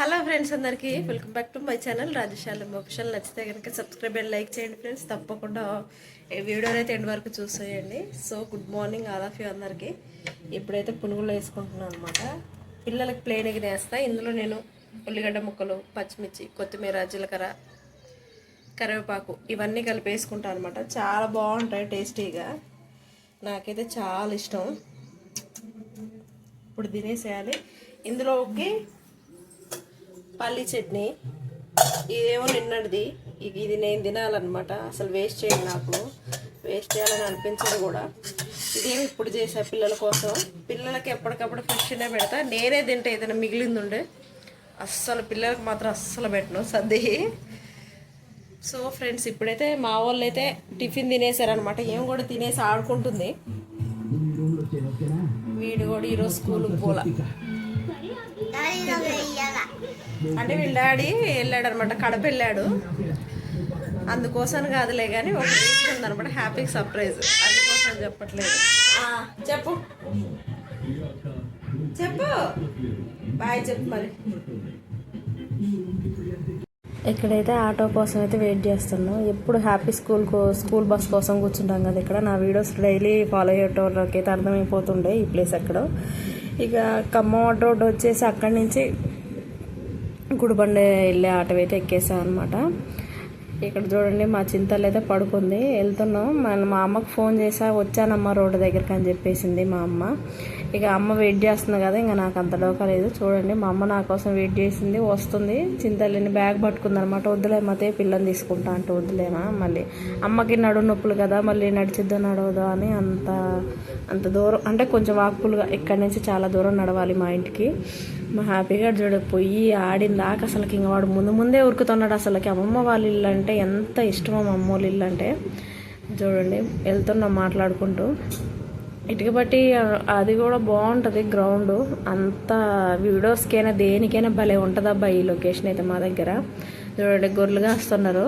Hello friends అందరికీ welcome back to my channel Rajashalam official నచ్చితే కనుక సబ్స్క్రైబ్ అండ్ లైక్ చేయండి ఫ్రెండ్స్. తప్పకుండా వీడియోని అయితే ఎండ్ వరకు చూసేయండి. So good morning all of you అందరికీ. ఇప్పుడైతే పునుగులు వేసుకుంటున్నాను అనమాట పిల్లలకి ప్లేన్ ఎగిరి వేస్తా ఇందులో నేను ఉల్లిగడ్డ ముక్కలు పచ్చిమిర్చి కొత్తిమీర జీలకర్ర కరివేపాకు ఇవన్నీ కలిపి వేసుకుంటాను అనమాట చాలా బాగుంటాయి టేస్టీగా. నాకైతే చాలా ఇష్టం. ఇప్పుడు తినేసేయాలి. ఇందులోకి పల్లి చట్నీ. ఇదేమో నిన్నటిది. ఇది నేను తినాలన్నమాట. అసలు వేస్ట్ చేయండి నాకు. వేస్ట్ చేయాలని అనిపించదు కూడా. ఇదేమి ఇప్పుడు చేసా పిల్లల కోసం? పిల్లలకి ఎప్పటికప్పుడు ఫ్రెష్నే పెడతా. నేనే తింటే ఏదైనా మిగిలింది ఉండే అస్సలు పిల్లలకి మాత్రం అస్సలు పెట్టను సర్ది సో ఫ్రెండ్స్ ఇప్పుడైతే మా వాళ్ళు అయితే టిఫిన్ తినేసారనమాట ఏం కూడా తినేసి ఆడుకుంటుంది. వీడు కూడా ఈరోజు స్కూల్కి పోలా. అంటే వీళ్ళ డాడీ వెళ్ళాడు అనమాట కడప వెళ్ళాడు. అందుకోసం కాదులే కానీ ఒక రీజన్ ఉందనమాట హ్యాపీ సర్ప్రైజ్. అందుకోసం చెప్పట్లేదు. ఆ, చెప్పు. చెప్పు. బాయ్ చెప్పు మరి. ఇక్కడైతే ఆటో కోసం అయితే వెయిట్ చేస్తున్నాం ఎప్పుడు హ్యాపీ స్కూల్ స్కూల్ బస్ కోసం కూర్చుంటాం కదా ఇక్కడ. నా వీడియోస్ డైలీ ఫాలో అయ్యేటోళ్ళకి అయితే అర్థమైపోతుండే ఈ ప్లేస్ ఎక్కడ. ఇక ఖమ్మం రోడ్ వచ్చేసి అక్కడి నుంచి గుడిబండ వెళ్ళే ఆటో అయితే ఎక్కేసాం అనమాట ఇక్కడ చూడండి మా చింతలు అయితే పడుకుంది. వెళ్తున్నాం. మన మా అమ్మకు ఫోన్ చేసా వచ్చానమ్మ రోడ్డు దగ్గరికి అని చెప్పేసింది మా అమ్మ. ఇక అమ్మ వెయిట్ చేస్తుంది కదా ఇంకా నాకు అంత డోకా లేదు. చూడండి మా అమ్మ నా కోసం వెయిట్ చేసింది వస్తుంది. చింతల్లిని బ్యాగ్ పట్టుకుంది అనమాట వద్దులేమతే పిల్లని తీసుకుంటా అంటే వద్దులేమా మళ్ళీ. అమ్మకి నడు నొప్పులు కదా మళ్ళీ నడిచిద్దో నడవదో అని అంత అంత దూరం అంటే కొంచెం వాక్పులుగా ఇక్కడి నుంచి చాలా దూరం నడవాలి మా ఇంటికి. మా హ్యాపీగా చూడ పోయి ఆడిన దాకా అసలుకి ఇంక వాడు ముందు ముందే ఉరుకుతున్నాడు అసలుకి. అమ్మమ్మ వాళ్ళ ఇల్లు అంటే ఎంత ఇష్టమో మా అమ్మ వాళ్ళ ఇల్లు అంటే. చూడండి వెళ్తున్నాం మాట్లాడుకుంటూ. ఇటుక బట్టి అది కూడా బాగుంటుంది గ్రౌండ్. అంత వీడియోస్కైనా దేనికైనా భలే ఉంటుంది అబ్బా ఈ లొకేషన్ అయితే మా దగ్గర. చూడండి గొర్రెలుగా వస్తున్నారు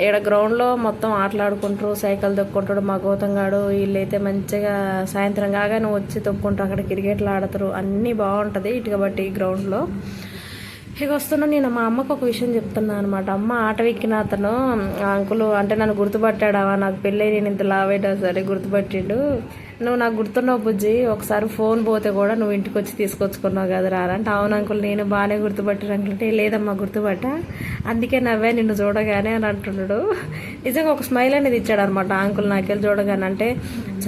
ఇక్కడ గ్రౌండ్లో మొత్తం ఆటలాడుకుంటారు సైకిల్ తొక్కుంటాడు మా గౌతంగాడు వీళ్ళైతే మంచిగా సాయంత్రం కాగానే వచ్చి తొక్కుంటారు అక్కడ క్రికెట్లు ఆడతారు. అన్నీ బాగుంటుంది ఇటుక బట్టి గ్రౌండ్లో. ఇక వస్తున్నా నేను మా అమ్మకు ఒక విషయం చెప్తున్నా అనమాట అమ్మ ఆట ఎక్కిన అతను ఆ అంకులు అంటే నన్ను గుర్తుపట్టాడావా? నాకు పెళ్ళి నేను ఇంత లావైనా సరే గుర్తుపట్టిండు. నువ్వు నాకు గుర్తున్నావు బుజ్జి ఒకసారి ఫోన్ పోతే కూడా నువ్వు ఇంటికి వచ్చి తీసుకొచ్చుకున్నావు కదా రా అంటే అవును అంకుల్ నేను బాగానే గుర్తుపట్టాను అంకుల్. అంటే లేదమ్మా గుర్తుపట్ట. అందుకే నవ్వే నిన్ను చూడగానే అని అంటున్నాడు నిజంగా ఒక స్మైల్ అనేది ఇచ్చాడు అనమాట అంకుల్ నాకెళ్ళి చూడగానే. అంటే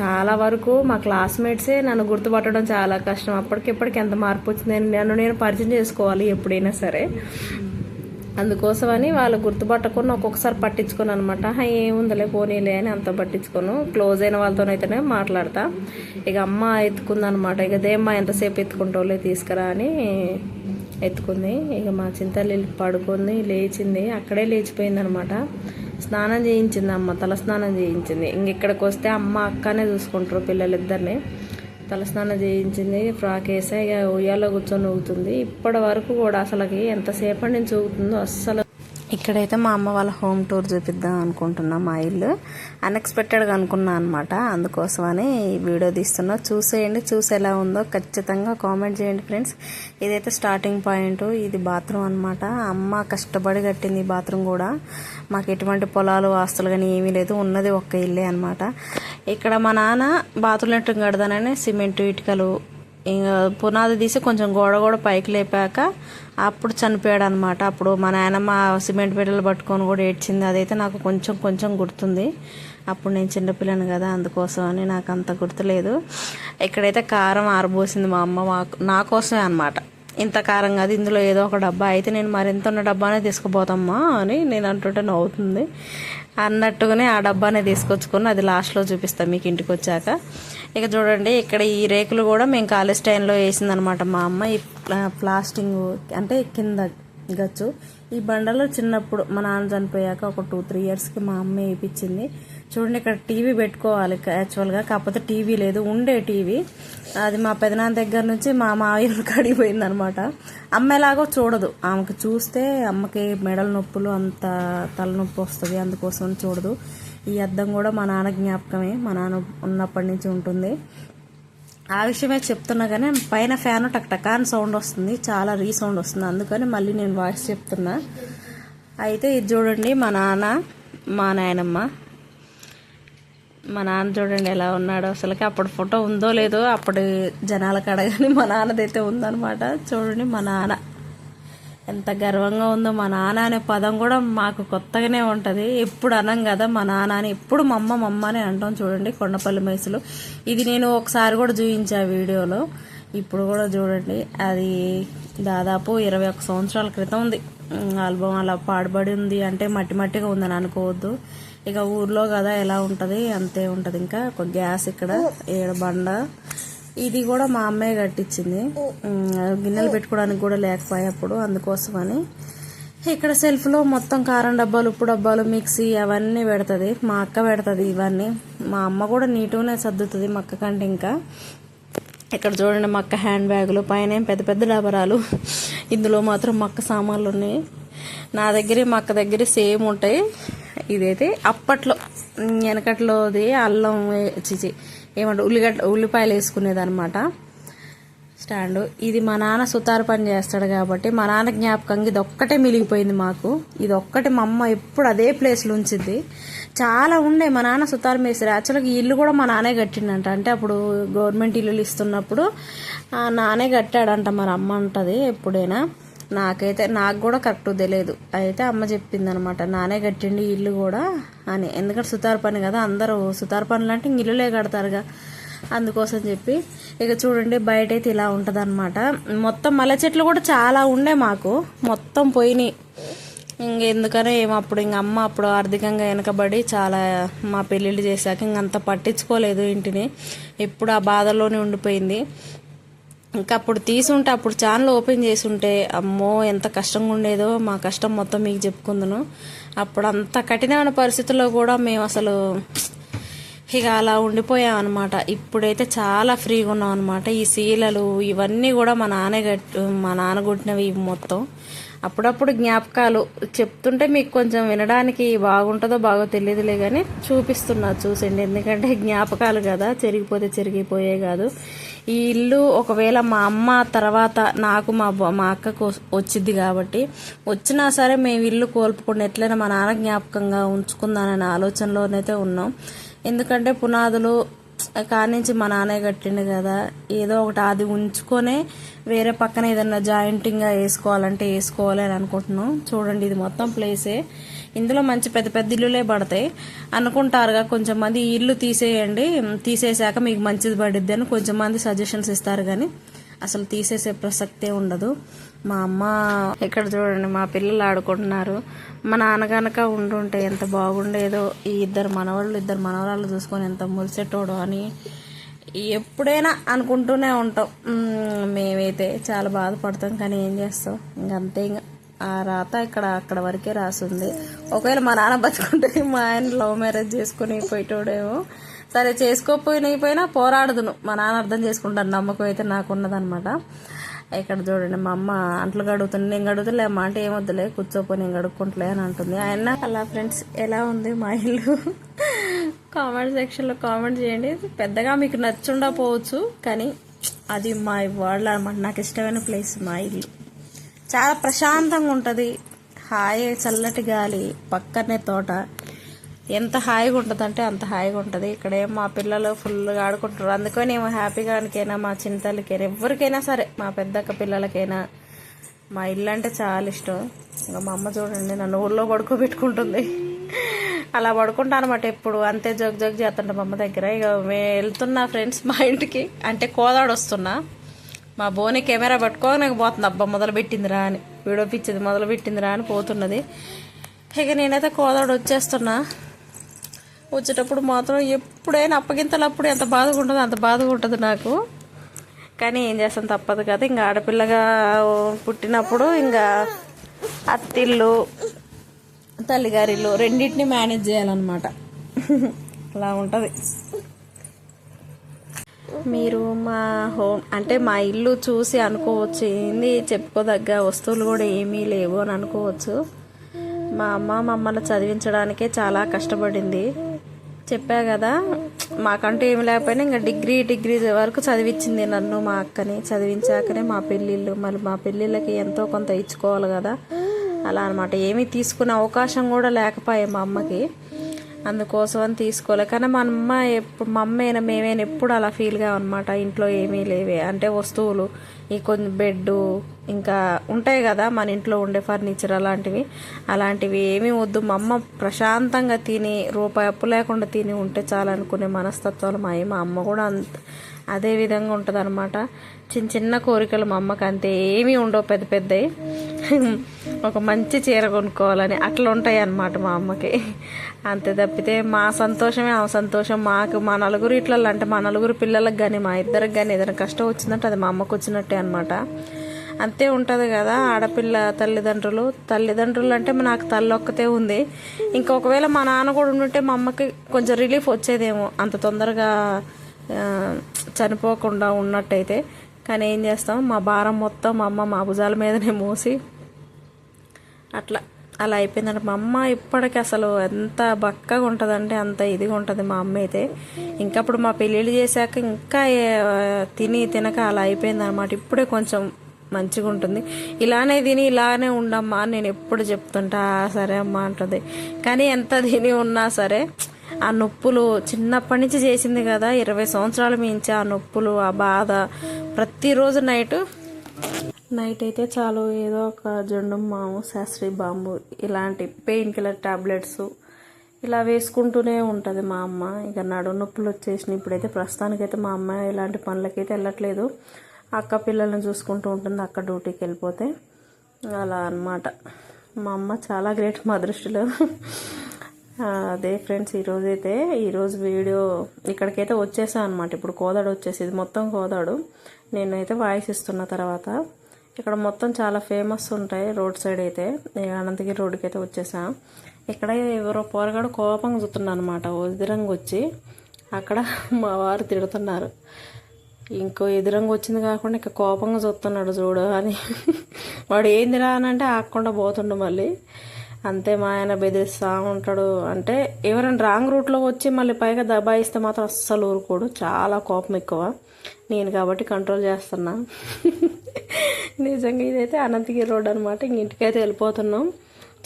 చాలా వరకు మా క్లాస్మేట్సే నన్ను గుర్తుపట్టడం చాలా కష్టం. అప్పటికిప్పటికి ఎంత మార్పు వచ్చింది నన్ను నేను పరిచయం చేసుకోవాలి ఎప్పుడైనా సరే. అందుకోసమని వాళ్ళు గుర్తుపట్టకుండా ఒక్కొక్కసారి పట్టించుకోను అనమాట ఏముందిలే పోనీలే అని అంత పట్టించుకోను. క్లోజ్ అయిన వాళ్ళతోనైతేనే మాట్లాడతా. ఇక అమ్మ ఎత్తుకుందనమాట ఇక దేమ్మా ఎంతసేపు ఎత్తుకుంటోలే తీసుకురా అని ఎత్తుకుంది. ఇక మా చింతల్లి పడుకుంది లేచింది. అక్కడే లేచిపోయింది అనమాట స్నానం చేయించింది అమ్మ తల స్నానం చేయించింది. ఇంక ఇక్కడికి వస్తే అమ్మ అక్కనే చూసుకుంటారు పిల్లలిద్దరిని. తలస్నానం చేయించింది ఫ్రాక్ వేసా ఇక ఉయ్యాలో కూర్చొని ఊగుతుంది ఇప్పటి వరకు కూడా అసలుకి ఎంతసేపటి నుంచి ఊగుతుందో అస్సలు. ఇక్కడైతే మా అమ్మ వాళ్ళ హోమ్ టూర్ చూపిద్దాం అనుకుంటున్నా మా ఇల్లు. అన్ఎక్స్పెక్టెడ్గా అనుకున్నా అనమాట అందుకోసమని వీడియో తీస్తున్నా. చూసేయండి చూసి ఎలా ఉందో ఖచ్చితంగా కామెంట్ చేయండి ఫ్రెండ్స్. ఇదైతే స్టార్టింగ్ పాయింట్ ఇది బాత్రూమ్ అనమాట అమ్మ కష్టపడి కట్టింది బాత్రూమ్ కూడా. మాకు ఎటువంటి పొలాలు ఆస్తులు కానీ ఏమీ లేదు. ఉన్నది ఒక్క ఇల్లే అనమాట ఇక్కడ మా నాన్న బాత్రూమ్ లెట్రిన్ కడదానని సిమెంట్ ఇటుకలు ఇంకా పునాది తీసి కొంచెం గోడ గోడ పైకి లేపాక అప్పుడు చనిపోయాడు అనమాట అప్పుడు మా నాయనమ్మ సిమెంట్ బిడ్డలు పట్టుకొని కూడా ఏడ్చింది. అదైతే నాకు కొంచెం కొంచెం గుర్తుంది. అప్పుడు నేను చిన్నపిల్లని కదా అందుకోసం అని నాకు అంత గుర్తులేదు. ఇక్కడైతే కారం ఆరబోసింది మా అమ్మ మాకు నా కోసమే అనమాట ఇంత కారం కాదు ఇందులో ఏదో ఒక డబ్బా అయితే నేను మరింత ఉన్న డబ్బానే తీసుకుపోతామ్మా అని నేను అంటుంటే నవ్వుతుంది. అన్నట్టుగానే ఆ డబ్బానే తీసుకొచ్చుకొని అది లాస్ట్లో చూపిస్తాను మీకు ఇంటికి వచ్చాక. ఇక చూడండి ఇక్కడ ఈ రేకులు కూడా మేము కాలేజ్ టైంలో వేసిందనమాట మా అమ్మ. ఈ ప్లాస్టింగ్ అంటే కింద గచ్చు. ఈ బండలో చిన్నప్పుడు మా నాన్న చనిపోయాక ఒక టూ త్రీ ఇయర్స్కి మా అమ్మ వేయించింది చూడండి ఇక్కడ టీవీ పెట్టుకోవాలి యాక్చువల్గా కాకపోతే టీవీ లేదు ఉండే టీవీ. అది మా పెదనాన్న దగ్గర నుంచి మా మావయ్య కడిగిపోయింది అనమాట అమ్మ ఎలాగో చూడదు. ఆమెకు చూస్తే అమ్మకి మెడల నొప్పులు అంత తలనొప్పి వస్తుంది అందుకోసం చూడదు. ఈ అద్దం కూడా మా నాన్న జ్ఞాపకమే. మా నాన్న ఉన్నప్పటి నుంచి ఉంటుంది. ఆ విషయమే చెప్తున్నా కానీ పైన ఫ్యాన్ టక్ టక్ అని సౌండ్ వస్తుంది. చాలా రీసౌండ్ వస్తుంది. అందుకని మళ్ళీ నేను వాయిస్ చెప్తున్నా. అయితే ఇది చూడండి మా నాన్న మా నాయనమ్మ. మా నాన్న చూడండి ఎలా ఉన్నాడో. అసలుకి అప్పుడు ఫోటో ఉందో లేదో అప్పుడు జనాలకు అడగని మా నాన్నదైతే ఉందనమాట చూడండి మా నాన్న ఎంత గర్వంగా ఉందో. మా నాన్న అనే పదం కూడా మాకు కొత్తగానే ఉంటుంది. ఎప్పుడు అనం కదా మా నాన్న అని. ఎప్పుడు మా అమ్మ మా అమ్మ అని అంటాం చూడండి కొండపల్లి మైసులు. ఇది నేను ఒకసారి కూడా చూపించా వీడియోలో. ఇప్పుడు కూడా చూడండి. అది దాదాపు ఇరవై ఒక సంవత్సరాల క్రితం ఉంది. ఆల్బమ్ అలా పాడుబడి ఉంది అంటే మట్టి మట్టిగా ఉందని అనుకోవద్దు. ఇక ఊర్లో కదా ఎలా ఉంటుంది అంతే ఉంటుంది. ఇంకా ఒక గ్యాస్ ఇక్కడ ఏడు బండ. ఇది కూడా మా అమ్మాయి కట్టించింది. గిన్నెలు పెట్టుకోవడానికి కూడా లేకపోయే అప్పుడు అందుకోసమని. ఇక్కడ సెల్ఫ్లో మొత్తం కారం డబ్బాలు ఉప్పు డబ్బాలు మిక్సీ అవన్నీ పెడుతుంది. మా అక్క పెడుతుంది ఇవన్నీ. మా అమ్మ కూడా నీటుగానే సర్దుతుంది మా అక్క కంటే ఇంకా. ఇక్కడ చూడండి మా అక్క హ్యాండ్ బ్యాగులు. పైన పెద్ద పెద్ద డబరాలు. ఇందులో మాత్రం మా అక్క సామాన్లు ఉన్నాయి. నా దగ్గర మా అక్క దగ్గర సేమ్ ఉంటాయి. ఇదైతే అప్పట్లో వెనకట్లోది అల్లం చిచి ఏమంటారు ఉల్లిగడ్డ ఉల్లిపాయలు వేసుకునేది అనమాట స్టాండ్. ఇది మా నాన్న సుతారు పని చేస్తాడు కాబట్టి మా నాన్న జ్ఞాపకంగా ఇది ఒక్కటే మిలిగిపోయింది మాకు. ఇది ఒక్కటి మా అమ్మ ఎప్పుడు అదే ప్లేస్లో ఉంచిద్ది. చాలా ఉండే మా నాన్న సుతారు మేసారు యాక్చువల్గా ఈ ఇల్లు కూడా మా నాన్నే కట్టిండంట. అంటే అప్పుడు గవర్నమెంట్ ఇల్లులు ఇస్తున్నప్పుడు నానే కట్టాడంట మరి అమ్మ ఉంటుంది ఎప్పుడైనా. నాకైతే నాకు కూడా కరెక్ట్ తెలియదు. అయితే అమ్మ చెప్పింది అనమాట నానే కట్టండి ఇల్లు కూడా అని. ఎందుకంటే సుతార్ పని కదా అందరూ సుతార్ పనులు అంటే ఇల్లులే కడతారుగా. అందుకోసం చెప్పి ఇక చూడండి బయట అయితే ఇలా ఉంటుంది మొత్తం మల్లె చెట్లు కూడా చాలా ఉండే మాకు. మొత్తం పోయినాయి. ఇంక ఎందుకనే ఏమో అప్పుడు ఇంక అమ్మ అప్పుడు ఆర్థికంగా వెనకబడి చాలా మా పెళ్ళిళ్ళు చేశాక ఇంకంత పట్టించుకోలేదు ఇంటిని. ఎప్పుడు ఆ బాధలోనే ఉండిపోయింది. ఇంకా అప్పుడు తీసుంటే అప్పుడు ఛానల్ ఓపెన్ చేసి ఉంటే అమ్మో ఎంత కష్టంగా ఉండేదో మా కష్టం మొత్తం మీకు చెప్పుకుందును. అప్పుడు అంత కఠినమైన పరిస్థితుల్లో కూడా మేము అసలు ఇక అలా ఉండిపోయాం అనమాట ఇప్పుడైతే చాలా ఫ్రీగా ఉన్నాం అనమాట ఈ శీలలు ఇవన్నీ కూడా మా నాన్న గట్టు మా నాన్న కొట్టినవి ఇవి మొత్తం. అప్పుడప్పుడు జ్ఞాపకాలు చెప్తుంటే మీకు కొంచెం వినడానికి బాగుంటుందో బాగో తెలియదులే కానీ చూపిస్తున్నా చూసండి. ఎందుకంటే జ్ఞాపకాలు కదా చెరిగిపోతే చెరిగిపోయే కాదు. ఈ ఇల్లు ఒకవేళ మా అమ్మ తర్వాత నాకు మా మా అక్కకు వచ్చింది కాబట్టి వచ్చినా సరే మేము ఇల్లు కోల్పోకుండా ఎట్లయినా మా నాన్న జ్ఞాపకంగా ఉంచుకుందాననే ఆలోచనలోనైతే ఉన్నాం. ఎందుకంటే పునాదులు కానించి మా నాన్న కట్టిండు కదా ఏదో ఒకటి అది ఉంచుకొనే వేరే పక్కన ఏదన్నా జాయింటింగ్గా వేసుకోవాలంటే వేసుకోవాలి అని అనుకుంటున్నాం. చూడండి ఇది మొత్తం ప్లేసే ఇందులో మంచి పెద్ద పెద్ద ఇల్లులే పడతాయి. అనుకుంటారుగా కొంచెం మంది ఈ ఇల్లు తీసేయండి తీసేసాక మీకు మంచిది పడిద్ది అని కొంచెం మంది సజెషన్స్ ఇస్తారు కానీ అసలు తీసేసే ప్రసక్తే ఉండదు. మా అమ్మ ఇక్కడ చూడండి మా పిల్లలు ఆడుకుంటున్నారు. మా నాన్న గనక ఉండుంటే ఎంత బాగుండేదో ఈ ఇద్దరు మనవాళ్ళు ఇద్దరు మనవరాళ్ళు చూసుకొని ఎంత మురిసెట్టోడు అని ఎప్పుడైనా అనుకుంటూనే ఉంటాం. మేమైతే చాలా బాధపడతాం కానీ ఏం చేస్తాం? ఇంకంతే ఇంకా ఆ రాత ఇక్కడ అక్కడ వరకే రాసింది. ఒకవేళ మా నాన్న బతుకుంటే మా ఆయన లవ్ మ్యారేజ్ చేసుకుని పోయేటోడేమో. సరే చేసుకోపోయినా పోయినా పోరాడదును. మా నాన్న అర్థం చేసుకుంటాను నమ్మకం అయితే నాకు ఉన్నదనమాట ఇక్కడ చూడండి మా అమ్మ అంట్లు కడుగుతుంది నేను గడుగుతులే అమ్మ అంటే ఏమొద్దులే కూర్చోపోయి నేను కడుక్కుంటలే అని అంటుంది. ఆయన అలా ఫ్రెండ్స్ ఎలా ఉంది మా ఇల్లు? కామెంట్ సెక్షన్లో కామెంట్ చేయండి. పెద్దగా మీకు నచ్చుండకపోవచ్చు కానీ అది మా వరల్డ్ అనమాట నాకు ఇష్టమైన ప్లేస్ మా ఇల్లు. చాలా ప్రశాంతంగా ఉంటుంది. హాయి చల్లటి గాలి పక్కనే తోట. ఎంత హాయిగా ఉంటుంది అంటే అంత హాయిగా ఉంటుంది. ఇక్కడేం మా పిల్లలు ఫుల్గా ఆడుకుంటారు అందుకని ఏమో హ్యాపీగానికైనా మా చిన్నతల్లికైనా ఎవరికైనా సరే మా పెద్దక్క పిల్లలకైనా మా ఇల్లు అంటే చాలా ఇష్టం. ఇంకా మా అమ్మ చూడండి నన్ను ఊళ్ళో పడుకోబెట్టుకుంటుంది. అలా పడుకుంటా అనమాట ఎప్పుడు. అంతే జోక్ జోక్ చేస్తుంటా మా అమ్మ దగ్గర. ఇక మేము వెళ్తున్నా ఫ్రెండ్స్ మా ఇంటికి. అంటే కోదాడు వస్తున్నా. మా బోని కెమెరా పట్టుకోని పోతుంది. అబ్బా మొదలు పెట్టిందిరా అని. వీడియో పిచ్చింది మొదలు పెట్టిందిరా అని పోతున్నది. ఇక నేనైతే కోదాడు వచ్చేస్తున్నా. వచ్చేటప్పుడు మాత్రం ఎప్పుడైనా అప్పగింతలప్పుడు ఎంత బాధగా ఉంటుందో అంత బాధగా ఉంటుంది నాకు. కానీ ఏం చేస్తాం తప్పదు కదా. ఇంకా ఆడపిల్లగా పుట్టినప్పుడు ఇంకా అత్తిల్లు తల్లిగారిల్లు రెండింటిని మేనేజ్ చేయాలన్నమాట. అలా ఉంటుంది. మీరు మా హోమ్ అంటే మా ఇల్లు చూసి అనుకోవచ్చు. ఏంది చెప్పుకోదగ్గ వస్తువులు కూడా ఏమీ లేవు అని అనుకోవచ్చు. మా అమ్మ మమ్మల్ని చదివించడానికే చాలా కష్టపడింది. చెప్పా కదా మాకంటూ ఏమి లేకపోయినా ఇంకా డిగ్రీ డిగ్రీ వరకు చదివించింది నన్ను మా అక్కని. చదివించాకనే మా పెళ్ళిళ్ళు మళ్ళీ మా పెళ్ళిళ్ళకి ఎంతో కొంత ఇచ్చుకోవాలి కదా. అలా అనమాట ఏమీ తీసుకునే అవకాశం కూడా లేకపోయే మా అమ్మకి. అందుకోసం అని తీసుకోలే. కానీ మా అమ్మ ఎప్పుడు మా అమ్మ అయినా మేమైనా ఎప్పుడు అలా ఫీల్గా అనమాట ఇంట్లో ఏమీ లేవే. అంటే వస్తువులు ఈ కొన్ని బెడ్ ఇంకా ఉంటాయి కదా మన ఇంట్లో ఉండే ఫర్నిచర్ అలాంటివి. అలాంటివి ఏమీ వద్దు. మా అమ్మ ప్రశాంతంగా తిని రూపాయి అప్పు లేకుండా తిని ఉంటే చాలనుకునే మనస్తత్వాలు మా మా అమ్మ కూడా అంత అదే విధంగా ఉంటుంది అనమాట చిన్న చిన్న కోరికలు మా అమ్మకి అంతే. ఏమీ ఉండవు పెద్ద పెద్దవి. ఒక మంచి చీర కొనుక్కోవాలని అట్లా ఉంటాయి అన్నమాట మా అమ్మకి. అంతే తప్పితే మా సంతోషమే ఆ సంతోషం మాకు మా నలుగురు ఇట్లా అంటే మా నలుగురు పిల్లలకు కానీ మా ఇద్దరికి కానీ ఏదైనా కష్టం వచ్చిందంటే అది మా అమ్మకు వచ్చినట్టే అనమాట అంతే ఉంటుంది కదా ఆడపిల్ల తల్లిదండ్రులు. తల్లిదండ్రులు అంటే నాకు తల్లి ఒక్కతే ఉంది. ఇంకా ఒకవేళ మా నాన్న కూడా ఉండుంటే మా అమ్మకి కొంచెం రిలీఫ్ వచ్చేదేమో. అంత తొందరగా చనిపోకుండా ఉన్నట్టయితే. కానీ ఏం చేస్తాం? మా భారం మొత్తం మా అమ్మ మా భుజాల మీదనే మోసి అట్లా అలా అయిపోయిందంటే మా అమ్మ ఇప్పటికి అసలు ఎంత బక్కగా ఉంటుందంటే అంత ఇదిగా ఉంటుంది మా అమ్మ అయితే. ఇంకా అప్పుడు మా పెళ్ళిళ్ళు చేశాక ఇంకా తిని తినక అలా అయిపోయింది అనమాట ఇప్పుడే కొంచెం మంచిగా ఉంటుంది. ఇలానే తిని ఇలానే ఉండమ్మా అని నేను ఎప్పుడు చెప్తుంటా "ఆ, సరే అమ్మా అంటుంది. కానీ ఎంత తిని ఉన్నా సరే ఆ నొప్పులు చిన్నప్పటి నుంచి చేసింది కదా ఇరవై సంవత్సరాలు మించి ఆ నొప్పులు ఆ బాధ ప్రతిరోజు నైట్ నైట్ అయితే చాలు ఏదో ఒక జొండు మాము శాస్త్రి బాంబు ఇలాంటి పెయిన్ కిల్లర్ టాబ్లెట్స్ ఇలా వేసుకుంటూనే ఉంటుంది మా అమ్మ. ఇక నడు నొప్పులు వచ్చేసినాయి. ఇప్పుడైతే ప్రస్తుతానికైతే మా అమ్మ ఇలాంటి పనులకైతే వెళ్ళట్లేదు. అక్క పిల్లల్ని చూసుకుంటూ ఉంటుంది అక్క డ్యూటీకి వెళ్ళిపోతే. అలా అన్నమాట. మా అమ్మ చాలా గ్రేట్ మా దృష్టిలో. అదే ఫ్రెండ్స్ ఈరోజు అయితే ఈరోజు వీడియో ఇక్కడికైతే వచ్చేసా అనమాట ఇప్పుడు కోదాడు వచ్చేసి ఇది మొత్తం కోదాడు. నేనైతే వాయిస్ ఇస్తున్న తర్వాత ఇక్కడ మొత్తం చాలా ఫేమస్ ఉంటాయి రోడ్ సైడ్ అయితే. నేను అనంతగిరి రోడ్డుకి అయితే వచ్చేసా. ఇక్కడ ఎవరో పోరగాడు కోపంగా చూస్తున్నా అనమాట ఎదురంగా వచ్చి అక్కడ మా వారు తిడుతున్నారు. ఇంకో ఎదురంగా వచ్చింది కాకుండా ఇక కోపంగా చూస్తున్నాడు చూడు అని. వాడు ఏందిరా అని అంటే ఆకుండా పోతుండు మళ్ళీ. అంతే మా ఆయన బెదిరిస్తూ ఉంటాడు అంటే ఎవరైనా రాంగ్ రూట్లో వచ్చి మళ్ళీ పైగా దబాయిస్తే మాత్రం అస్సలు ఊరుకోడు. చాలా కోపం ఎక్కువ. నేను కాబట్టి కంట్రోల్ చేస్తున్నా. నిజంగా ఇదైతే అనంతగిరి రోడ్ అనమాట ఇంక ఇంటికైతే వెళ్ళిపోతున్నాం.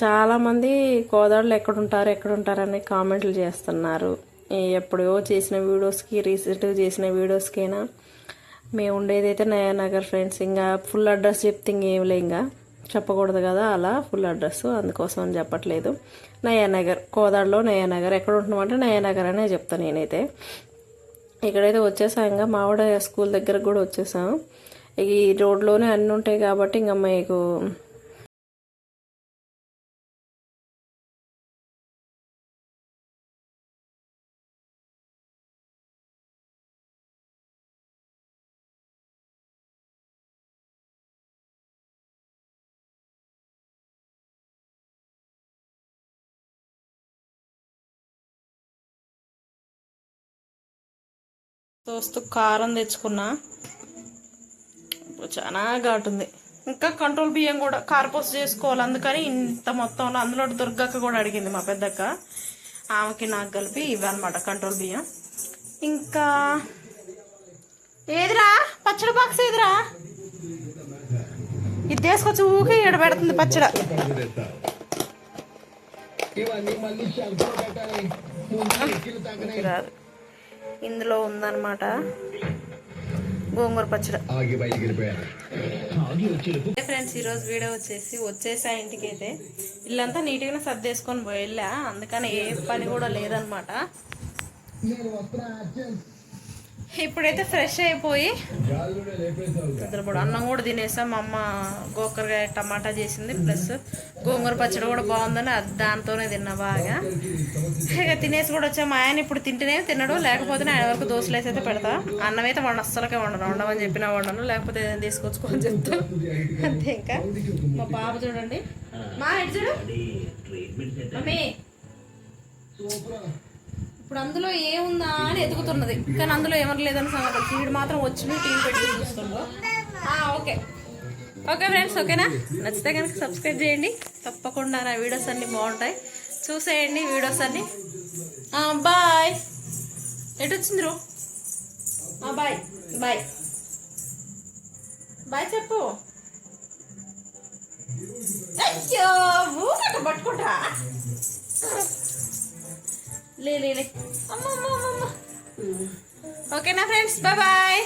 చాలామంది కోదాడులు ఎక్కడుంటారు ఎక్కడుంటారని కామెంట్లు చేస్తున్నారు. ఎప్పుడో చేసిన వీడియోస్కి రీసెంట్గా చేసిన వీడియోస్కైనా. మేము ఉండేది అయితే నయానగర్ ఫ్రెండ్స్. ఇంకా ఫుల్ అడ్రస్ చెప్తే ఇంకేం ఇంకా. చెప్పకూడదు కదా అలా ఫుల్ అడ్రస్. అందుకోసం అని చెప్పట్లేదు. నయానగర్ కోదాడలో నయానగర్. ఎక్కడ ఉంటున్నామంటే నయానగర్ అనే చెప్తాను నేనైతే. ఇక్కడైతే వచ్చేసాం. ఇంకా మావిడ స్కూల్ దగ్గర కూడా వచ్చేసాం. ఈ రోడ్లోనే అన్నీ ఉంటాయి కాబట్టి ఇంకా మీకు దోస్తు కారం తెచ్చుకున్నా. ఇప్పుడు చాలా ఘాటుంది. ఇంకా కంట్రోల్ బియ్యం కూడా కార్పోస్ చేసుకోవాలి. అందుకని ఇంత మొత్తంలో అందులో దుర్గక్క కూడా అడిగింది మా పెద్దక్క. ఆమెకి నాకు కలిపి ఇవన్నమాట కంట్రోల్ బియ్యం. ఇంకా ఏదిరా? పచ్చడి బాక్స్ ఏదిరా? ఇది తీసుకొచ్చి ఊకే ఈడ పెడుతుంది పచ్చడి. ఇందులో ఉందన్నమాట. గోంగూర పచ్చడి. ఆగి బయటికి వెళ్ళిపోయారు ఫ్రెండ్స్ ఈరోజు వీడియో వచ్చేసి వచ్చేసా ఇంటికి అయితే ఇల్లంతా నీట్గా సర్దేసుకొని పోయి వెళ్ళా అందుకని ఏ పని కూడా లేదనమాట. ఇప్పుడైతే ఫ్రెష్ అయిపోయి నిద్రపోడు అన్నం కూడా తినేసాం. మా అమ్మ గోకరకాయ టమాటా చేసింది. ప్లస్ గోంగూర పచ్చడి కూడా బాగుందని అది దాంతోనే తిన్నా బాగా. ఇక తినేసి కూడా వచ్చా. మా ఆయన ఇప్పుడు తింటేనే తినడు లేకపోతే ఆయన వరకు దోశలు వేసి అయితే పెడతా. అన్నం అయితే వండ అస్సలకే వండను. వండమని చెప్పినా వండను. లేకపోతే ఏదైనా తీసుకొచ్చుకోని చెప్తా. అంతే ఇంకా. మా బాబు చూడండి. మా ఇటు చూడు. మమ్మీ. ఇప్పుడు అందులో ఏముందా అని ఎదుగుతున్నది. కానీ అందులో ఏమని లేదని సంగతి వీడు మాత్రం వచ్చి టీవీ పెట్టి చూస్తుండ్రు ఓకే. ఓకే ఫ్రెండ్స్ ఓకేనా? నచ్చితే కనుక సబ్స్క్రైబ్ చేయండి. తప్పకుండా నా వీడియోస్ అన్నీ బాగుంటాయి. చూసేయండి వీడియోస్ అన్నీ. బాయ్. ఎటు వచ్చింది బాయ్. బాయ్. బాయ్ చెప్పు. అయ్యో ఊగట పట్టుకుంటా. లే లే లే అమ్మ అమ్మ అమ్మ, అమ్మ ఓకేనా ఫ్రెండ్స్ బాయ్ బాయ్